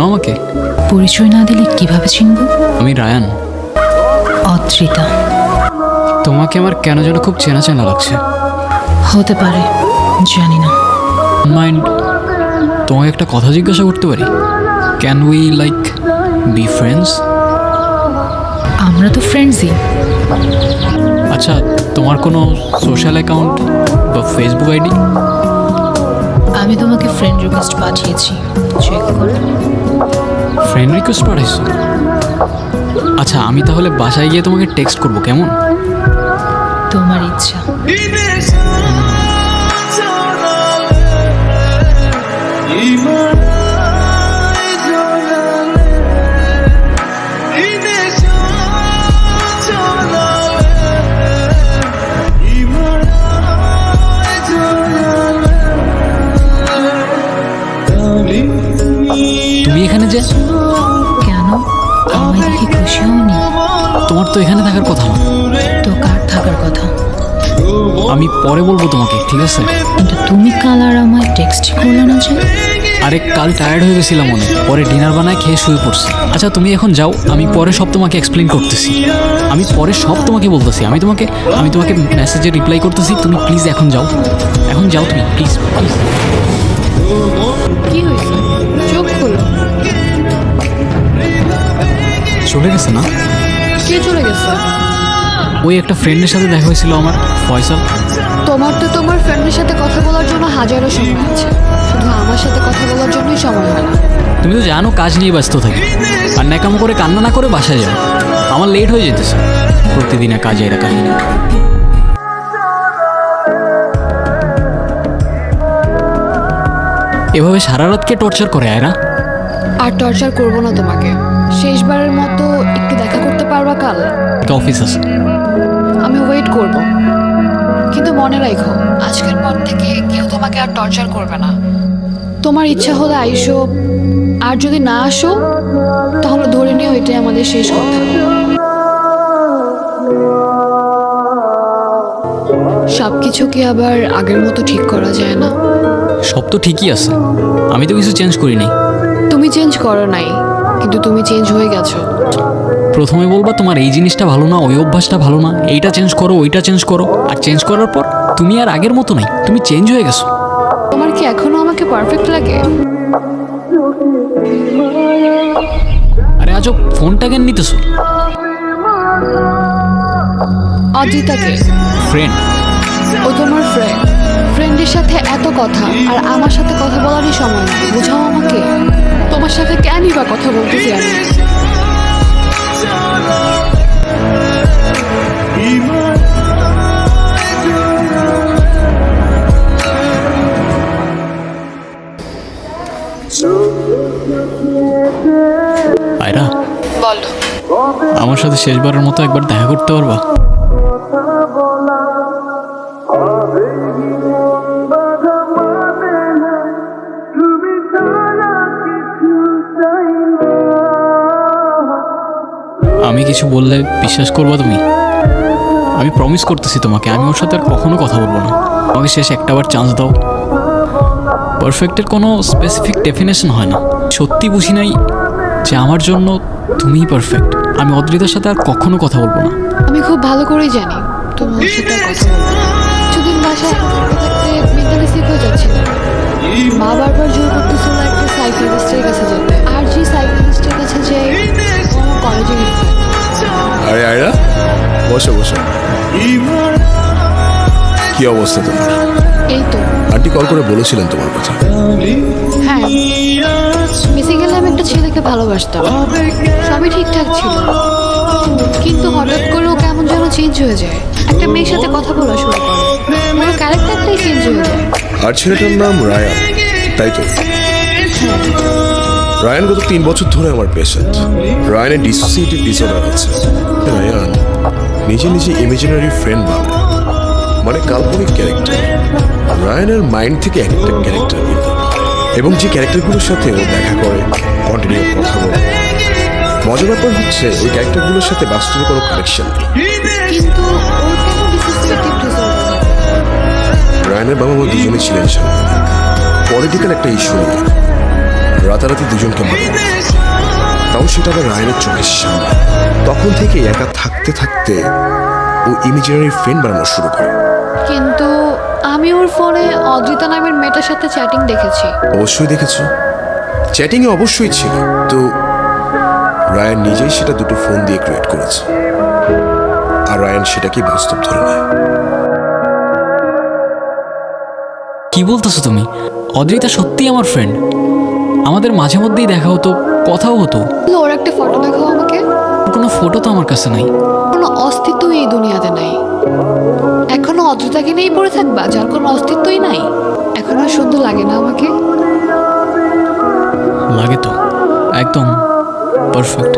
আমাকে? পরিচয় না দিলে কীভাবে চিনব? আমি রায়ান। অদ্রিতা। তোমাকে আমার কেন যেন খুব চেনা চেনা লাগছে। হতে পারে জানি না। মাইন্ড তোমাকে একটা কথা জিজ্ঞাসা করতে পারি? Can we like be friends আমরা তো ফ্রেন্ডসই আচ্ছা তোমার কোনো সোশ্যাল অ্যাকাউন্ট বা ফেসবুক আইডি আমি তোমাকে ফ্রেন্ড রিকোয়েস্ট পাঠিয়েছি। চেক করো। ফ্রেন্ড রিকোয়েস্ট পাঠাইছো? আচ্ছা আমি তাহলে বাসায় গিয়ে তোমাকে টেক্সট করব কেমন? তোমার ইচ্ছা। তুমি তোমার তো এখানে থাকার কথা না। তো কার থাকার কথা? আমি পরে বলব তোমাকে ঠিক আছে? কিন্তু তুমি কাল আর আমায় টেক্সট করলে না যে? আরে কাল টায়ার্ড হয়ে গেছিলাম অনেক পরে ডিনার বানায় খেয়ে শুয়ে পড়ছি। আচ্ছা তুমি এখন যাও আমি পরে সব তোমাকে এক্সপ্লেন করতেছি। আমি পরে সব তোমাকে বলতেছি। আমি তোমাকে আমি তোমাকে মেসেজে রিপ্লাই করতেছি। তুমি প্লিজ এখন যাও। এখন যাও তুমি প্লিজ প্লিজ কি হয়েছে? চোখ খোলো। চলে গেছে না? কে চলে গেছে? ওই একটা ফ্রেন্ডের সাথে দেখা হয়েছিল আমার ফয়সাল। তোমার তো তোমার ফ্রেন্ডের সাথে কথা বলার জন্য হাজারো সময় আছে। শুধু আমার সাথে কথা বলার জন্যই সময় হয় না। তুমি তো জানো কাজ নিয়ে ব্যস্ত থাকি। আর ন্যাকামো করে কান্না না করে বাসায় যাও। আমার লেট হয়ে যেতেছে। প্রতিদিনের কাজে এরা কাহিনী। এভাবে সারা রাতকে টর্চার করে আয়রা? আর টর্চার করব না তোমাকে। শেষবারের মতো অফিস আছে আমি ওয়েট করব। কিন্তু মনে রাখো আজকের পর থেকে কেউ তোমাকে আর টর্চার করবে না। তোমার ইচ্ছা হলে আইসো আর যদি না আসো তাহলে ধরে নিও এটাই আমাদের শেষ কথা। সব কিছু কি আবার আগের মতো ঠিক করা যায় না? সব তো ঠিকই আছে। আমি তো কিছু চেঞ্জ করি নাই তুমি চেঞ্জ করো নাই কিন্তু তুমি চেঞ্জ হয়ে গেছো। প্রথমে বলবা তোমার এই জিনিসটা ভালো না ওই অভ্যাসটা ভালো না এইটা চেঞ্জ করো ওইটা চেঞ্জ করো। আর চেঞ্জ করার পর তুমি আর আগের মতো নাই তুমি চেঞ্জ হয়ে গেছো। তোমার কি এখনও আমাকে পারফেক্ট লাগে? আরে আজও ফোনটা কেন নিতেছো? অজিতাকে। ফ্রেন্ড ও তোমার ফ্রেন্ড ফ্রেন্ডের সাথে এত কথা আর আমার সাথে কথা বলারই সময় নেই বোঝাও আমাকে। তোমার সাথে কেনই বা কথা বলতেছি আমি? আয়রা বলো। আমার সাথে শেষবারের মতো একবার দেখা করতে পারবা? আমি কিছু বললে বিশ্বাস করবা তুমি? আমি প্রমিস করতেছি তোমাকে আমি ওর সাথে আর কখনো কথা বলব না। আমাকে শেষ একটাবার চান্স দাও। পারফেক্টের কোনো স্পেসিফিক ডেফিনেশন হয় না। সত্যি বুঝি নাই যে আমার জন্য তুমিই পারফেক্ট আমি অদ্রিতার সাথে আর কখনো কথা বলব না। আমি খুব ভালো করেই জানি তুমি ওর সাথে আর কথা বলবে না। কিছুদিন বাসায় থাকতে থাকতে মেন্টালি সিক হয়ে যাচ্ছিল মা বারবার জোর করতেছিল একটা সাইকিয়াট্রিস্টের কাছে যেতে। আর যে সাইকিয়াট্রিস্টের কাছে যে ও কলেজে আরে আয়রা বসো বসো। কি অবস্থা তোমার? এই তো। আন্টি কল করে বলেছিলেন তোমার কথা। হ্যাঁ বেসিক্যালি আমি একটা ছেলেকে ভালোবাসতাম। সবই ঠিকঠাক ছিল। কিন্তু হঠাৎ করে ও কেমন যেন চেঞ্জ হয়ে যায়। একটা মেয়ের সাথে কথা বলা শুরু করে। ওর ক্যারেক্টারটাই চেঞ্জ হয়ে যায়। আর ছেলেটার নাম রায়ান তাই তো? রায়ান গত তিন বছর ধরে আমার পেশেন্ট রায়ানের ডিসোসিয়েটিভ ডিসঅর্ডার আছে রায়ান নিজে নিজে ইমেজিনারি ফ্রেন্ড বানায়। মানে কাল্পনিক ক্যারেক্টার। রায়নের মাইন্ড থেকে এক একটা ক্যারেক্টার এবং যে ক্যারেক্টারগুলোর সাথে ও দেখা করে কন্টিনিউ কথা বলে। মজার ব্যাপার হচ্ছে ওই ক্যারেক্টারগুলোর সাথে বাস্তবে কোনো কানেকশন নেই। রায়ানের বাবা মা দুজনে ছিলেন পলিটিক্যাল একটা ইস্যু নিয়ে। রাতারাতি দুজনকে মারে তাও সেটা আবার রায়নের চোখের সামনে। তখন থেকে একা থাকতে থাকতে ও ইমেজিনারি ফ্রেন্ড বানানো শুরু করে। কিন্তু আমি ওর ফোনে অদ্রিতা নামের মেয়েটার সাথে চ্যাটিং দেখেছি। অবশ্যই দেখেছ। চ্যাটিংয়ে অবশ্যই ছিল। তো রায়ান নিজেই সেটা দুটো ফোন দিয়ে ক্রিয়েট করেছে। আর রায়ান সেটাকে বাস্তব ধরে নেয়। কি বলতেছো তুমি? অদ্রিতা সত্যিই আমার ফ্রেন্ড আমাদের মাঝে মধ্যেই দেখা হতো কথাও হতো। ওর একটা ফটো দেখাও কোনো ফটো তো আমার কাছে নাই। কোনো অস্তিত্বই এই দুনিয়াতে নাই। এখনও অযথাকে নিয়েই পড়ে থাকবা যার কোনো অস্তিত্বই নাই। এখন আর সুন্দর লাগে না আমাকে। লাগে তো। একদম পারফেক্ট